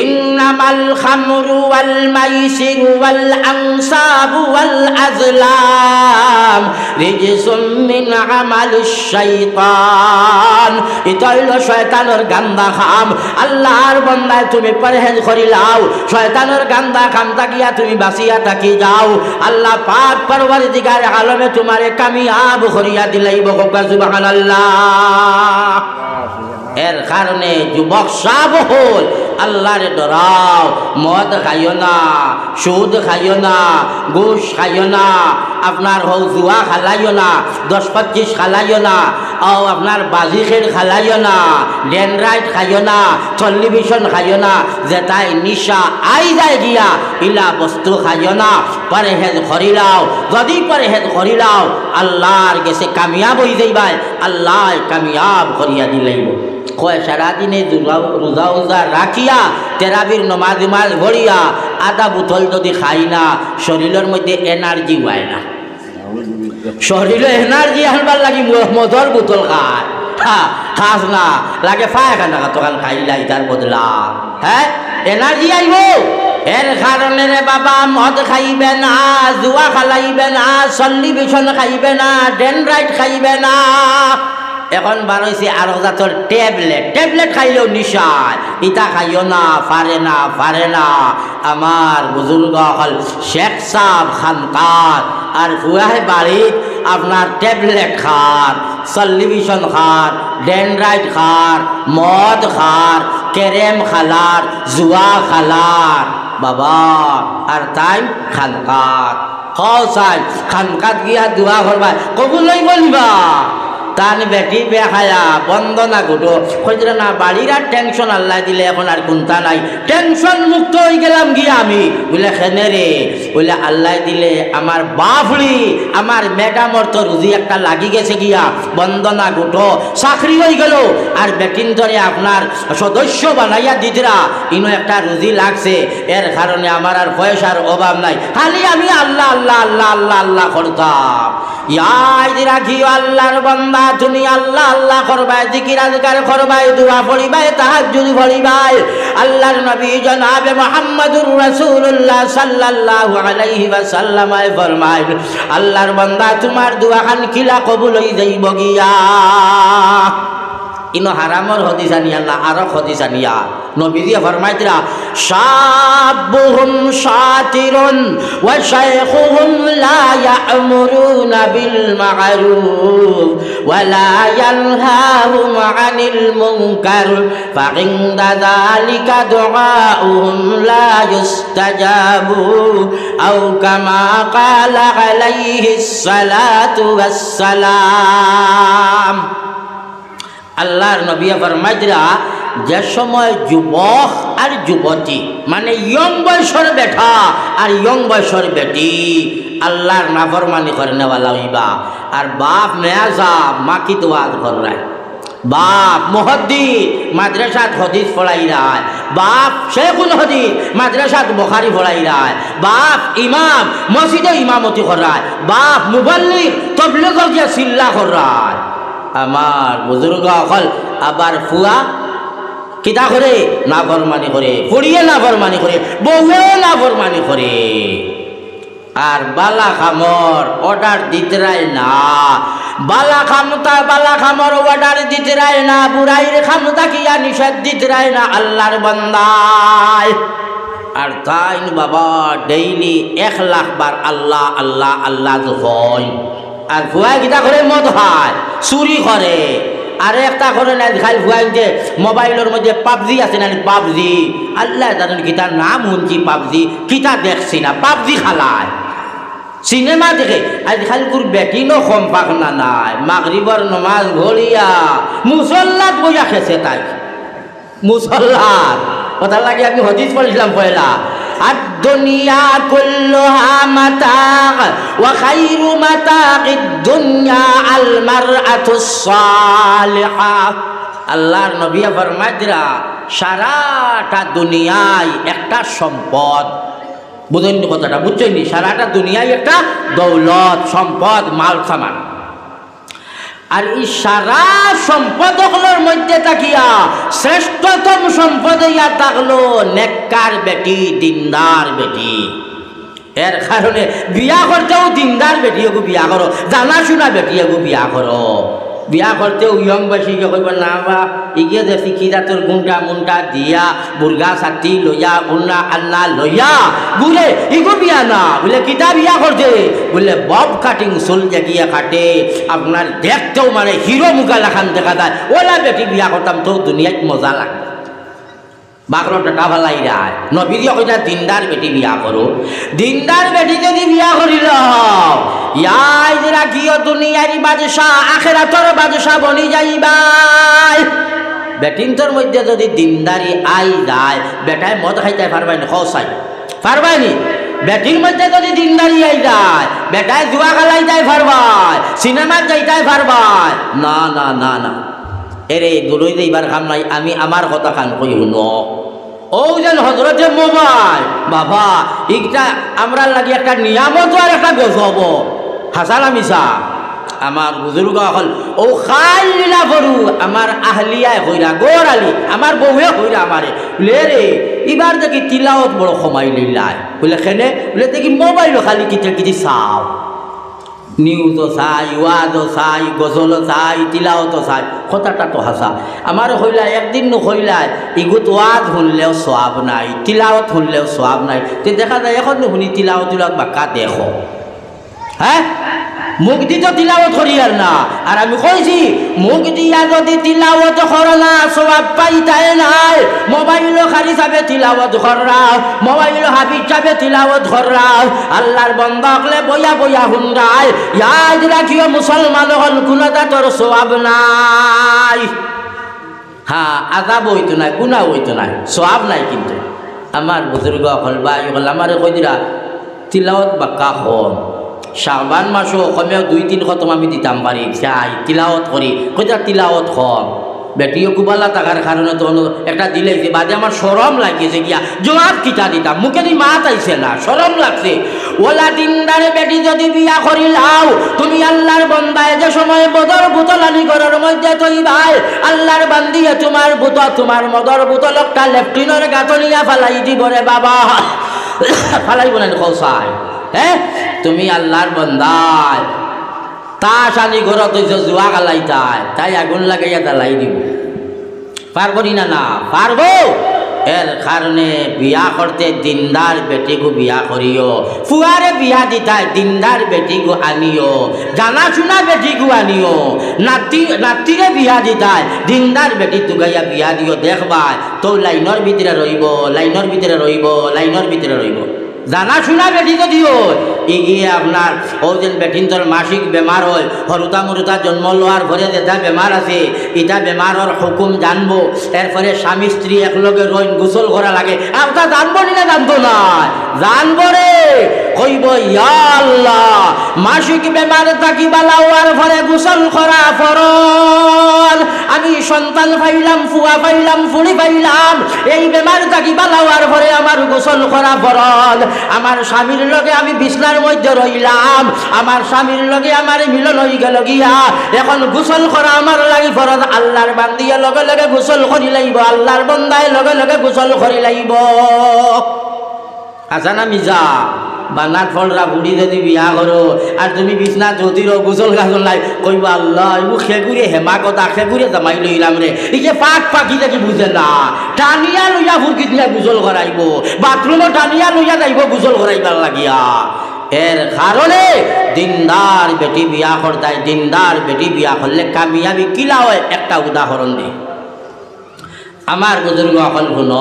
ইন্নামাল খামরু ওয়াল মাইসির ওয়াল আনসাব ওয়াল আজলাম রিজসুম মিন আমালিশ শাইতান। এটা হইল শয়তানের গান্দা খাম। আল্লাহর বন্দায় তুমি পরহেজ করি লাও। শয়তানের গান্দা খাম তাকিয়া তুমি বাঁচিয়া থাকি যাও। আল্লাহ পাক পরবার দিগার আলমে তোমারে কামিয়াব করিয়া দিলাইব হোকা এর কারণে যুবক সাব হল আল্লাহরে ডরাও, মদ খাইও না, সুদ খাইও না, ঘুষ খাইও না, আপনার হৌ জুয়া খালাইও না, দশ পঁচিশ খালাইও না ও আপনার বাজি খেল খালাইও না ডেনরাইট খাইও না, টেলিভিশন খাইও না, যেটাই নিশা আই যায় গিয়া, ইলা বস্তু খাইও না, পরেহেজ করিলাও যদি পরেহেজ করিলাও আল্লাহর গেছে কামিয়াব হয়ে যাইবাই, আল্লাহ কামিয়াব করিয়া দিলাইব। কয় সারাদিনে রোজা উজা রাখিয়া, তেরাবির নমাজ মাজ ভরিয়া, আদা বোতল যদি খাই না, শরীরের মধ্যে এনার্জি হয় না। শরীরে এনার্জি আনবার লাগি মধুর বোতল খায়। হ্যাঁ খাস না, লাগে পায়খানা তখন খাইলাই তার বদলা। হ্যাঁ এনার্জি আইব। এর কারণে রে বাবা, মদ খাইবে না, জুয়া খালাইবে না সল্লি বিছন খাইবে না ডেনরাইট খাইবে না। এখন বানাইছে আরও জাতর ট্যাবলেট। ট্যাবলেট খাইলেও নিশায়। ইটা খাইও না পারে না পারে না। আমার বুজুর্গ হল শেখ সাহ খানকার আর ফুয়াহে বাড়িত আপনার ট্যাবলেট খার সলিভিশন খার ডেনরাইট খার, মদ খার, কেরেম খালার, জুয়া খালার। বাবা, আর তাই খানকার খাও চাই খানকাত গিয়া দোয়া করবা কবুলই বলবা তান বেটি বেহায়া, বন্দনা গুটো। খোঁজরা না বাড়ির আর টেনশন আল্লাহ দিলে এখন আর কোনটা নাই। টেনশন মুক্ত হয়ে গেলাম গিয়া আমি। বলে, খেনে রে। বলে, আল্লাহ দিলে আমার বাফড়ি আমার ম্যাডামর তো রুজি একটা লাগি গেছে গিয়া। বন্দনা গুটো, চাকরি হয়ে গেল। আর বেটিন ধরে আপনার সদস্য বানাইয়া দিদরা ইনো একটা রুজি লাগছে। এর কারণে আমার আর পয়সার অভাব নাই। খালি আমি আল্লাহ আল্লাহ আল্লাহ আল্লাহ আল্লাহ করতাম। ইয়াদ রাখিও আল্লাহর বন্দা তুমি আল্লাহ আল্লাহ করবাই জিকির আজকার করবাই দোয়া পড়িবাই তাহাজ্জুদ পড়িবাই আল্লাহর নবী জনাবে মোহাম্মদুর রাসূলুল্লাহ সাল্লাল্লাহু আলাইহি ওয়াসাল্লাম ফরমাইল আল্লাহর বান্দা, তোমার দোয়া খান কিলা কবুল হই যাইব গিয়া। ইনো হারামর হদিস আনিয়া না আরও হদিস আনিয়া নবীজি ফরমাইতরা শাবুহুম শাতিরুন ওয়া শাইখুহুম লা ইয়া'মুরুনা বিল মা'রুফ ওয়া লা ইয়ানহাহুম 'আনিল মুনকার ফাইন্দা যালিকা দুআউহুম লা ইউস্তাজাবু আও কামা ক্বালা আলাইহিস সালাতু ওয়াস সালাম। আল্লাহর নবী ফরমাইজরা যে সময় যুবক আর যুবতী মানে ইয়ং বয়সর বেঠা আর ইয়ং বয়সর বেটি, আল্লাহর নাফরমানি করে নেওয়ালা হইবা আর বাপ সাহ মাকি তোয়াজ কর রায়। বাপ মহদ্দি মাদ্রাসাত হদিস পড়াই রায়। বাপ শেখুল হদিস, মাদ্রাসাত বখারি পড়াই রায়। বাপ ইমাম, মসজিদে ইমামতি করায় বাপ মুবাল্লিক তবলিগ গিয়া সিল্লা করায় আমার বুজুর্গ অকল আবার ফুয়া কিতা করে? নাফরমানি করে। ফুড়িয়ে নাফরমানি করে। বউয়ে নাফরমানি করে। আর বালা খামর অর্ডার দিতরাই না। বালা খামতা বালা খামর অর্ডার দিতরাই না। বুড়াইর খামতা কি কিয়া নিষেধ দিতরাই না আল্লাহর বন্দায়। আর তাই বাবা ডেইলি এক লাখ বার আল্লাহ আল্লাহ আল্লাহ হয়। আর ভুয়া কিতা করে মদ হয়, চুরি করে আর একটা করে না খাই ভুয়াই যে মোবাইলের মধ্যে পাবজি আছে না, পাবজি। আল্লাহ জানেন কিতার নাম শুনছি, পাবজি। কিতা দেখছি না, পাবজি খালায়। সিনেমা দেখে, আজ খালি তোর বেটিনও কম পাক না নাই। মাগরিবর নমাজ ভরিয়া মুসল্লাত বইয়া খেছে তাই। মুসল্লাত, কথা লাগে আমি হদিস পড়েছিলাম পয়লা। দুনিয়া কুল্লুহা মাতা ওয়া খাইরু মাতাঈদ দুনিয়া আল মারআতুস সালিহা আল্লাহর নবী ফরমাইদরা সারাটা দুনিয়ায় একটা সম্পদ। বুঝেন কথাটা? বুঝছেন সারাটা দুনিয়ায় একটা দৌলত, সম্পদ, মাল, সামান। আর এই সারা সম্পদগুলোর মধ্যে তাকিয়া শ্রেষ্ঠতম সম্পদ ইয়া থাকল নেককার বেটি, দিনদার বেটি। এর কারণে বিয়া করতেও দিনদার বেটি এগু বিয়া করো জানা শোনা বেটি এগু বিয়া করো। বিয়া করতেও ইয়ং বেশিকে কইব, না বা ইগে যে শিক্ষিতা তোর গুন্ডা মুন্ডা দিয়া বুর্গা ছাতি লইয়া, উন্না আন্না লইয়া বুলে ইগো বিয়া না, বলে, কিতা বিয়া করছে? বলে, বব কাটিং সোল জাগিয়া কাটে আপনার দেখতেও মানে হিরো মুখা লাখান দেখা যায়। ওলা বেটি বিয়া করতাম তো দুনিয়াত মজা লাগে বাকর টাকা ভালাই যায়। নবীর কইটা দিনদার বেটি বিয়া করো। দিনদার বেটি যদি বিয়া করিল ইয়াই যে রাখিও দুনিয়ারি বাদশাহ আখেরাতর বাদশাহ বনি যাইবাই বেটিনটোর মধ্যে যদি দিনদারি আই যায় বেটায় মদ খাইতে পারবাই না খসাই পারবাই নি? বেটির মধ্যে যদি দিনদারি আই যায় বেটায় জুয়া খেলাই যাই পারবাই, সিনেমাত যাইতাই পারবাই। না না না না। এরে দূরই এইবার কাম নাই, আমি আমার কথা কান কই শুন। ও যেন হজরতে মোবাইল, বাবা ইটা আমরা লাগি একটা নিয়ামত আর একটা গজব। হাসান মিশা আমার বুজুর্গ হল ও খাই লীলা করু আমার আহলিয়ায় হইরা গোর আলি আমার বউয়ে হইরা আমারে লে রে এবার দেখি তিলাওত বড় সময় লিলাই বলে খেনে বলে, দেখি মোবাইল খালি কিতে কিছু চাও। নিউজও চাই, ওয়াজও চাই, গজলও চাই, তিলাওতো চাই, কথাটা তো হাসা আমার হইলা একদিন নহইলাই ইগুত ওয়াজ শুনলেও সোয়াব নাই, তিলাওত শুনলেও সোয়াব নাই। তে দেখা যায়, এখন শুনি তিলাওত তিলাওত বাক্কা দেখো হ্যাঁ মুখ দিত তিলাওত করি আর না। আর আমি কইছি মুখ দিয়া যদি তিলাওত করো না সবাব পাইতাই নাই। মোবাইল খালি যাবে তিলাওত কররাও মোবাইল হাবিজ যাবে তিলাওত কররাও আল্লাহর বন্ধ হলে বইয়া বইয়া হুন্ডাই ইয়াদ রাখিও মুসলমান হল কোনো তোর সবাব নাই। হ্যাঁ আজাব হইতো নাই গুণা হইতো নাই। সবাব নাই কিন্তু। আমার বুজুর্গ হল বা আমার কই দিলা তিলাওত বাক্কা হন শাহবান মাসও অসমীয়া দুই তিন খতম আমি দিতাম পারি চাই তিলাওত করি কইতা তিলাওত খন বেটিও কুবালা থাকার কারণে তো একটা দিলেছে বাদে আমার সরম লাগিয়েছে গিয়া। জবাব কিতা দিতাম মুখে দি মাত আইছে না সরম লাগছে। ওলা দিনদারে বেটি যদি বিয়া করি লাও, তুমি আল্লাহর বন্দায় যে সময় বদর বুতলানি করার মধ্যে তৈ ভাই আল্লাহর বান্দিয়ে তোমার বুত তোমার মদর বুতল একটা লেফটিনের গাতনিয়া ফালাই দিব রে বাবা। ফালাইব না কৌশায় হ্যাঁ? তুমি আল্লাহর বন্দায় তাস আনি ঘরত হইছ জুয়া গালাই তাই তাই আগুন লাগাইয়া জ্বালাই দিব। পারবনি না না পারব। এর কারণে বিয়া করতে দিনদার বেটিগু বিয়া করিও। ফুয়ারে বিয়া দিতাই, দিনদার বেটিগু আনিও। জানা শুনা বেটিগু আনিও। নাতি, নাতিরে বিয়া দিতাই, দিনদার বেটি তুগাইয়া বিয়া দিও। দেখবাই, তো লাইনের ভিতরে রইব লাইনের ভিতরে রইব লাইনের ভিতরে রইব জানা শুনা বেটি যদিও এগিয়ে আপনার ও যেন বেটিন তোর মাসিক বেমার হয় হরুতা মরুতা জন্ম লওয়ার ঘরে যেটা বেমার আছে, এটা বেমারর হুকুম জানব। এরপরে স্বামী স্ত্রী একলগে রইন গোসল করা লাগে। আপনার জানব না জানব না জানব রে কইব, ইয়া আল্লাহ, মাসিক বেমার থাকি বালাওয়ার ফলে গোসল করা ফরল আমি সন্তান পাইলাম, ফুয়া পাইলাম ফুড়ি পাইলাম, এই বেমার থাকি বালাওয়ার ফলে আমার গোসল করা ফরল আমার স্বামীর লগে আমি বিছনার মধ্যে রইলাম, আমার স্বামীর লগে আমার মিলন হয়ে গেল গিয়া। এখন গোসল করা আমার লাগি ফরজ, আল্লাহর বান্দিয়ে লগে লগে গোসল করি লাইব, আল্লাহর বন্দায় লগে লগে গোসল করি লাইব। আসানা মিজা বানাত ফলরা বুড়ি যদি বিয়া করো আর তুমি বিছনা জ্যোতির গোসল গাছল নাই, কইব আল্লাহ ইবু খেগুড়ে হেমা কথা খেগুড়ে জামাই লইলাম রে এই যে পাক পাখি দেখি বুঝে না? টানিয়া লইয়া ফুরকি দিয়া গোসল করাইব বাথরুমও টানিয়া লইয়া যাইব গোসল করাইবার লাগিয়া। এর কারণে দিনদার বেটি বিয়া করতাই দিনদার বেটি বিয়া করলে কামিয়াবি কিলা হয়? একটা উদাহরণ দিই আমার বুজুর্গ অকল শুন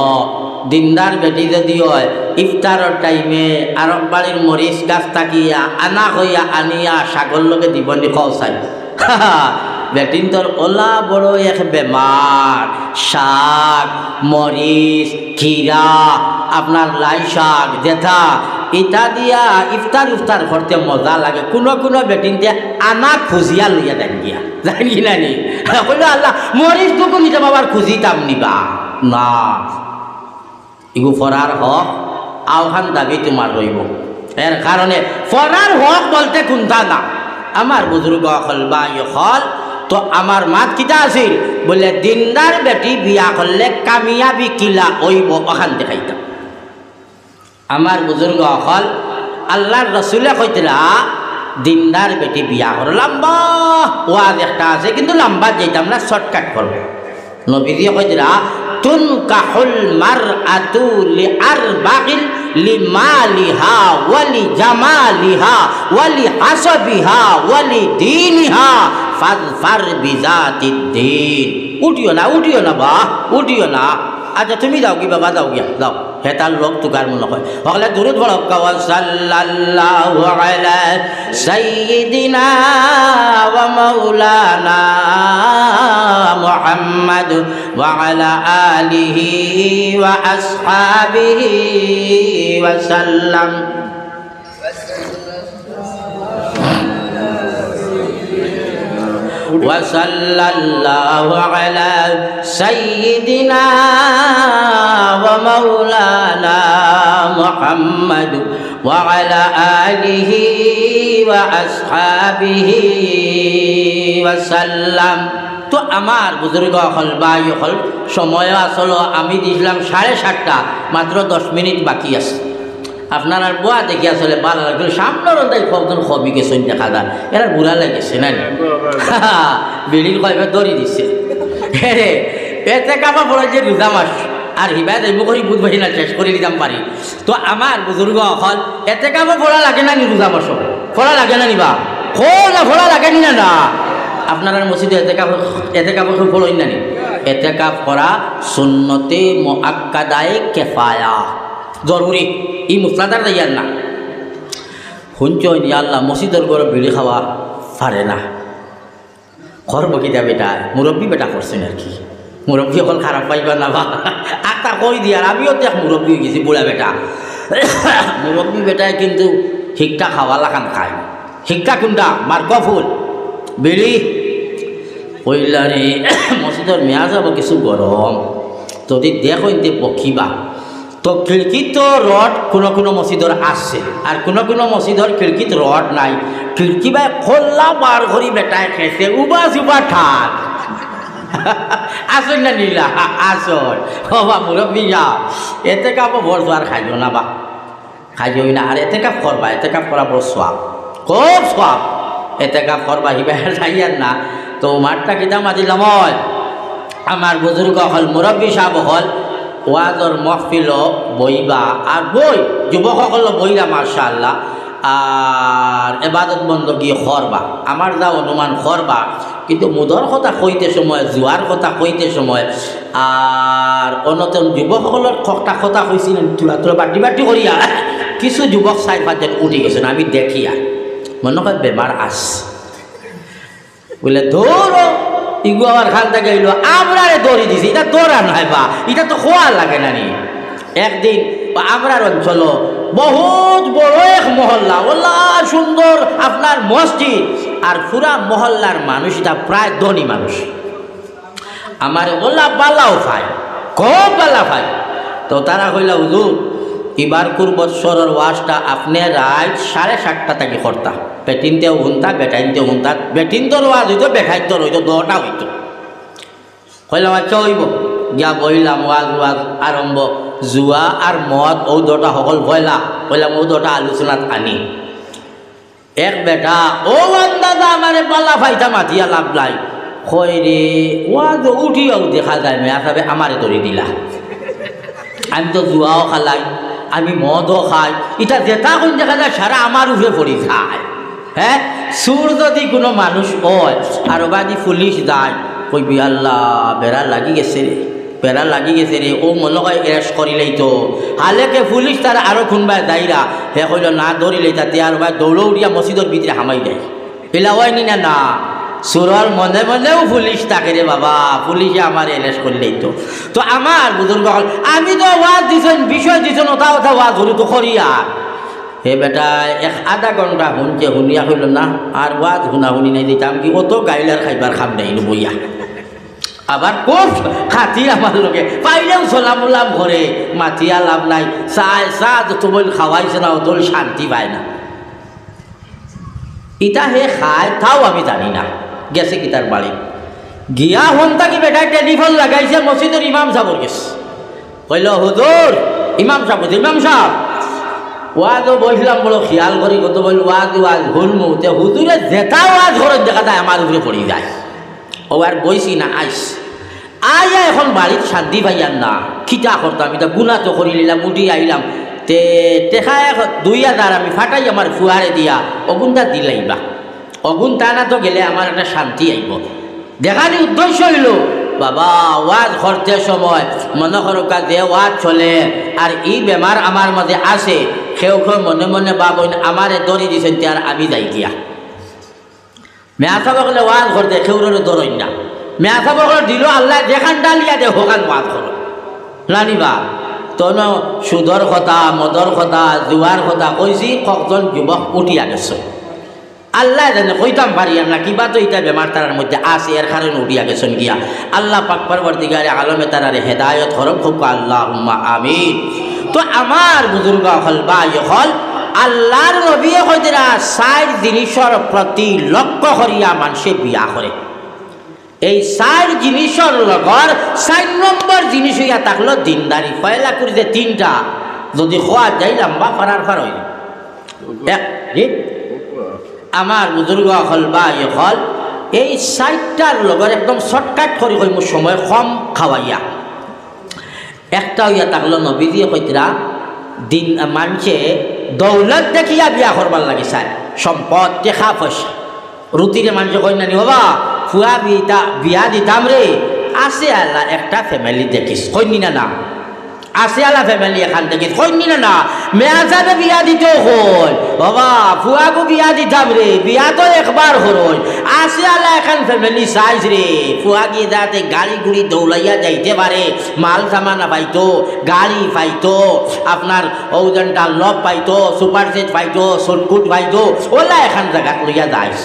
দিনদার বেটি যদি হয় ইফতারের টাইমে আরব বাড়ির মরিচ গাছ থাকিয়া, আনা হইয়া আনিয়া ছাগল লগে দিবনি খসাই বেটিন তোর ওলা বড় এক বেমার শাক মরিচ খিরা আপনার লাই শাক, জেঠা, ইটা দিয়া ইফতার উফতার করতে মজা লাগে। কোনো কোনো বেটিন দিয়ে আনা খুঁজিয়া লইয়া দেন গিয়া। জানি নানি কইল আল্লাহ মরিচ তোকে নিতে বাবার খুঁজিতাম নিবা? না। ফরার হক আহ্বান দাবি তোমার রইব। এর কারণে ফরার হক বলতে কোনটা না? আমার বুজুর্গ হল বা হল, তো আমার মাত কিতা আছিল? বলে, দিনদার বেটি বিয়া করলে কামিয়াবি কিলা ওইব ওখান দেখাইতাম আমার বুজুর্গ অকল, আল্লাহর রসুলে কইতরা দিনদার বেটি বিয়া করো, লম্বা ওয়াজ একটা আছে, কিন্তু লম্বা যেতাম না শর্টকাট করব। নবীজি কইতরা তুন কাহুল মার আতু লি আর বাকিল লি মালিহা ওয়ালি জামালিহা ওয়ালি হাসবিহা ওয়ালি দিনিহা ফাজফার বিজাতিদ দিন উঠিও না উঠিও না বা উঠিও না আচ্ছা তুমি যাও কি বাবা যাও গিয়া যাও হেতার লোক তুকার মনে হয়। হলে দূরত বড় কাওয়া সাল্লাল্লাহু আলা সাইয়্যিদিনা ওয়া মাওলানা মুহাম্মদ ওয়া আলা আলিহি ওয়া আসহাবিহি ওয়া সাল্লাম। وصلى الله على سيدنا ومولانا محمد وعلى آله وأصحابه وسلم তো আমার বুজুর্গ হল বাই হল সময় আসলো আমি দিছিলাম সাড়ে সাতটা মাত্র দশ মিনিট বাকি আছে আপনার আর বুয়া দেখি আসলে ভালো লাগল সামনের তাই কতজন খবি গেছেন দেখা যায় এরা বুড়া লাগেছে, না বিড়ির কয়বার দড়ি দিছে। হে এতে কামা পড়ে যে রোজা মাস, আর হিবাই দেব করি বুধ বাহিনা শেষ করে দিতাম পারি। তো আমার বুজুর্গ অকল, এতে কামা ফোড়া লাগে না নি রোজা মাস ফোড়া লাগে না নিবা খোলা ফোড়া লাগে নি না না? আপনার মসজিদে এতে কাপ এতে কাপ ফোড়ই না নি? এতে কাপ করা সুন্নতে মোয়াক্কাদায় কেফায়া জরুরি। ই মুসলাদার দাইয়ার না শুনছ আল্লাহ মসজিদের গড়ে বিড়ি খাওয়া পারে না। ঘর বকিতা বেটা? মুরব্বী বেটা করছেন আর কি মুরব্বী অকল খারাপ পাইবা না বা? আটা কই দিয়ার আমিও দেখ মুরব্বী গেছি বুড়া বেটা। মুরব্বী বেটায় কিন্তু শিক্ষা খাওয়া লাগান খায়। শিক্ষা কোনটা? মার্ক ফুল। বিড়ি। কইলারে মসজিদের মেয়া যাব কিছু গরম। যদি দেখো ইনতে বকিবা তো খিড়কিত রড কোনো কোনো মসজিদর আছে আর কোনো কোনো মসজিদর খিড়কিত রড নাই। খিড়কি বাই খোল্লা বার করি বেটায় খেয়েছে উবা চুবা ঠাক আসন না নীলা, আসন। হবা মুরব্বী যাও এতে কাপ ভর জোয়ার খাইও না বা খাইও না আর এতে কাপ করবা এতে কাপ করা বড় সোয়াব খুব সোয়াব এতে কাপ করবা হিবা যাইয়ার না। তো মাঠটা কিতা মাতিলাম হয় আমার বুজুর্গ হল মুরব্বী সাহেব হল ওয়াজর মহফিল বইবা আর বই, যুবকসকল বইলা মার্শা আল্লাহ আর এবাদত গিয়ে খরবা। আমার যা অনুমান খরবা, কিন্তু মুদর কথা কইতে সময় জোয়ার কথা কইতে সময়। আর অন্যতম যুবকসকলের খটা কথা কইছিলেন তুলা তুলা বাটি বাটি করিয়া কিছু যুবক চাই পাঁচজন উঠি গেছেন আমি দেখিয়া মনে হয় বেমার আস বলে ধরো ইগু আমার খান থেকে এলো আমরারে দৌড়ি দিছি, এটা দৌড়া নয় বা, এটা তো খোয়া লাগে না নি। একদিন আমরার অঞ্চল বহুত বড় এক মহল্লা, ওল্লা সুন্দর আপনার মসজিদ, আর পুরা মহল্লার মানুষ এটা প্রায় ধনী মানুষ। আমার ওল্লা বালাও খায় খুব বালা খায় তো তারা কইলা, হুজুর এবার কুর বৎসরের ওয়াজটা আপনি রাত সাড়ে সাতটা থেকে করতা। বেটিনতেও হুনতা, বেটাইনতেও হুনতা। বেটিনতর ওয়াজ হইতো বেখাইতর হইতো দটা হইতো। কইলাম আচ্ছা হইব? গিয়া বইলাম ওয়াজ ওয়াজ আরম্ভ। জুয়া আর মদ ও দটা সকল ভয়লা কইলাম ও দটা আলোচনাত আনি। এক বেটা, ও দাদা আমারে পাল্লা ফাইতা মাতিয়া লাভ লাই কই রে, ওয়াজ উঠিও দেখা যায় মেয়া সাহেব আমারে ধরে দিলা। আমি তো জুয়াও খালাই। আমি মদও খাই। এটা যেটা কোন দেখা যায় সারা আমার উপরে পড়ি খায় হ্যাঁ? সুর যদি কোনো মানুষ হয়, আর বাদি পুলিশ যায়, কইবি, আল্লাহ, বেড়া লাগি গেছে রে, বেড়া লাগি গেছে রে, ও হয় এরেস করিলেই তো। হালেকে পুলিশ তার আরও কোনবাই দায়রা হে কইল, না ধরিলেই তাতে আর ভাই দৌড় উড়িয়া মসজিদের ভিতরে হামাই দেয় এলা হয়নি না না? সুরর মনে মনেও পুলিশ থাকে রে বাবা, পুলিশে আমার এরেস করলেই তো। তো আমার বুজুর্গ আমি তো ওয়াজ দিছেন, বিষয় দিছেন ওটা ওটা ওয়াজ হলো তো করিয়া। হে বেটা, এক আধা ঘণ্টা শুনছে শুনিয়া হইল না, আর ওয়াজ শুনা শুনি নাই দিতাম কি, অত গাইলার খাইবার খাম নাই বইয়া। আবার কোপ হাতি আমার লগে, পাইলেও চলাম উলাম ঘরে, মাতিয়া লাভ নাই, চাই, চা যত বই খাওয়াইছে না অত শান্তি পায় না। ইটা হে খায়, তাও আমি জানি না। গেছে কি তার বাড়ি? গিয়া হন তাকি বেটা টেলিফোন লাগাইছে মসজিদের ইমাম সাহর গেছে কইল হুজুর ইমাম বলছে, ইমাম সাহেব? ওয়াজও বসলাম বলো খেয়াল করি কত বল ওয়াজ ওয়াজ হুলমু তে হুজুরে যেটা ওয়াজ ঘরে দেখা যায় আমার উপরে পড়ে যায়। ও আর বইছি না আইস। আইয়া এখন বাড়ির শান্তি পাইয়ান না। খিটা করতাম এটা গুণা তো করি নিলাম উঠি আইলাম। তে টেকা দুই হাজার আমি ফাটাই আমার ফুয়ারে দিয়া অগুনটা দিলাইবা। অগুন তা না তো গেলে আমার একটা শান্তি আইব। দেখানি উদ্দেশ্য হইল, বাবা, ওয়াজ করতে সময় মনে করকা যে ওয়াজ চলে আর এই বেমার আমার মাঝে আছে সেও কেউ মনে মনে বাবন আমারে দরি দিছেন আর আমি যাই গিয়া। মেয়া সাবকলে ওয়াজ করতে খেউরে দরই না। মেয়া সাবকলে দিল আল্লাহ, যেখান ডালিয়া দে হোকান ওয়াজ করো। জানিবা তন সুদর কথা, মদর কথা, জুয়ার কথা, কইছি কজন যুবক উঠিয়া গেছে। আল্লাহ জানে কইতাম পারি না কিবা তো এটা বেমার তারার মধ্যে আছে, এর কারণে উঠিয়া গেছেন গিয়া। আল্লাহ পাক পরবর্তীকারে আলমে তারারে হেদায়ত হরম খুব আল্লাহ আমিন। তো আমার বুজুর্গ হল বা হল, আল্লাহর নবী কইতেরা চার জিনিসের প্রতি লক্ষ্য করিয়া মানুষে বিয়া করে। এই চার জিনিসের লগর চার নম্বর জিনিস হইয়া থাকল দিনদারি। পয়লা করে যে তিনটা, যদি খোয়া যাই লম্বা ফরার ফার হইল? আমার বুজুর্গ হল বা ইয়ে হল, এই চারটার লগর একদম শর্টকাট করি কই মোৰ সময় কম খাওয়াইয়া একটা হইয়া থাকল নবীজি কইতরা দিন মানুষে দৌলত দেখিয়া বিয়া করবার লাগে চাই, সম্পদ দেখা পয়সা রুটিরে মানুষে কই নানি বাবা বিটা বিয়া দিতাম রে আছে আল্লাহ, একটা ফ্যামিলি দেখিস কইনি না না আছে আলা ফ্যামিলি এখান থেকে কইনি না না মেয়া যাবে বিয়া দিতেও হল বাবা ফুয়াকো বিয়া দিতাম রে বিয়া তো একবার হরল আছে আলা এখন ফ্যামিলি সাইজ রে ফুয়া গিয়ে যাতে গাড়ি গুড়ি দৌড়াইয়া যাইতে পারে মাল সামানা পাইতো গাড়ি পাইতো আপনার ওজনটা লব পাইতো সুপার সেট পাইতো সলকুট পাইতো ওলা এখান জায়গা লইয়া যাইস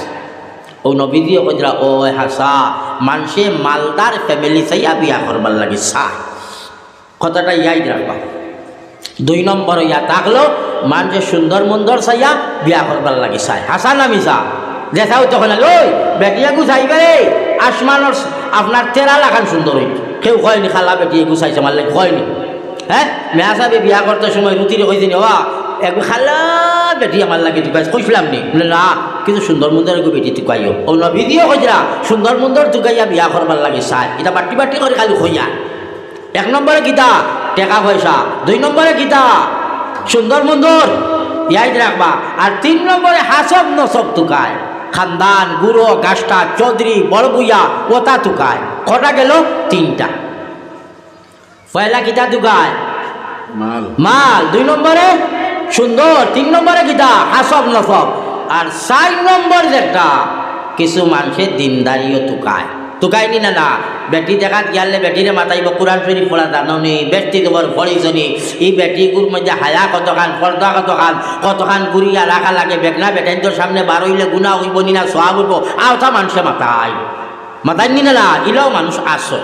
ও নবী দিয়ে কইরা ও হাসা মানুষে মালদার ফ্যামিলি চাইয়া বিয়া করবার লাগে সা কথাটা ইয়াই রাখবা। দুই নম্বর ইয়া থাকল মানুষের সুন্দর মন্দর চাইয়া বিয়া করবার লাগে চাই হাসা না মিশা দেখাও তখন ওই, বেটিয়া গুছাইবে রে। আসমানোর আপনার তেরা লাখান সুন্দর হইত কেউ কয়নি খালা বেটিয়ে গুছাইছে মারলে কয়নি হ্যাঁ মেয়া সাহেবে বিয়া করতে সময় রুটিরে কইছে নি ওয়া একটু খালা বেটি আমার লাগে তুই কইছিলাম নি? বলে, না, কিন্তু সুন্দর মন্দর একটু বেটি তুকাইও ও নবী দিয়ে কইরা সুন্দর মন্দর তুকাইয়া বিয়া করবার লাগে চাই এটা বাটি বাটি করে খালি হইয়া এক নম্বরে গীতা টাকা পয়সা। দুই নম্বরে গীতা সুন্দর মন্দর ইয়াই রাখবা। আর তিন নম্বরে হাসব নসব তুকায়। খানদান গুরু গাছটা চৌধুরী বড় বুইয়া ওটা তুকায়। কটা গেল? তিনটা। পয়লা গীতা তুকায়। মাল। মাল। দুই নম্বরে সুন্দর। তিন নম্বরে গীতা হাসব নসব। আর চার নম্বর যেটা কিছু মানুষের দিনদারিও তুকায়। তুকাইনি না না বেটি দেখাত গিয়ালে বেটিরে মাতাইব কোরআন শরীফ পড়া জাননি বেটি তোমার পড়িছনি এই বেটিগুর মধ্যে হায়া কতখান পর্দা কতখান কতখান ঘুরিয়া রাখা লাগে বেগনা বেটাইন্তর সামনে বারইলে গুণা হইব নি না সোয়া হইব আওতা মানুষে মাতাই মাতাইনি না না ইলেও মানুষ আসো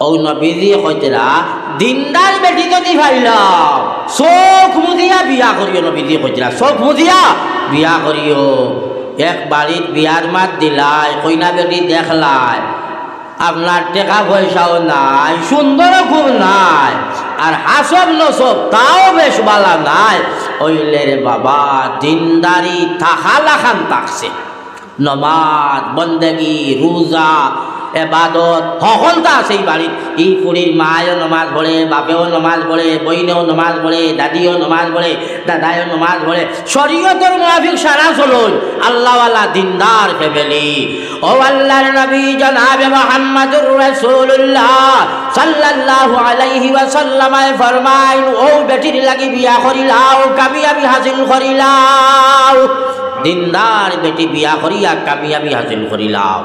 ও নবীজি কইতেরা দিনদার বেটি যদি ভাইলাম চোখ মুদিয়া বিয়া করিও নবীজি কইতেরা চোখ মুদিয়া বিয়া করিও এক বাড়ির বিয়ার মাত দিলাই, কইনা বেটি দেখলাই আপনার টাকা পয়সাও নাই সুন্দরও খুব নাই, আর হাসব নসব তাও বেশ বালা নাই। ওইলে রে বাবা, দিনদারি থাকা লাখান থাকছে নমাজ, বন্দেগি, রোজা এবাদত সকলটা আছে এই বাড়িত এই ফুরির মায়ও নমাজ পড়ে, বাপেও নমাজ পড়ে, বইনেও নমাজ পড়ে, দাদিও নমাজ পড়ে দাদাইও নমাজ পড়ে। শরীয়তের মুনাফিক সারা চলুন আল্লাহওয়ালা দিনদার ফ্যামিলি ও আল্লাহর নবী জনাবে মোহাম্মদুর রাসূলুল্লাহ সাল্লাল্লাহু আলাইহি ওয়াসাল্লামায় ফরমাইন, ও বেটির লাগি বিয়া করিলাও, কামিয়াবি হাসিল করিলাও। দিনদার বেটি বিয়া করিয়া কামিয়াবি হাসিল করিলাও।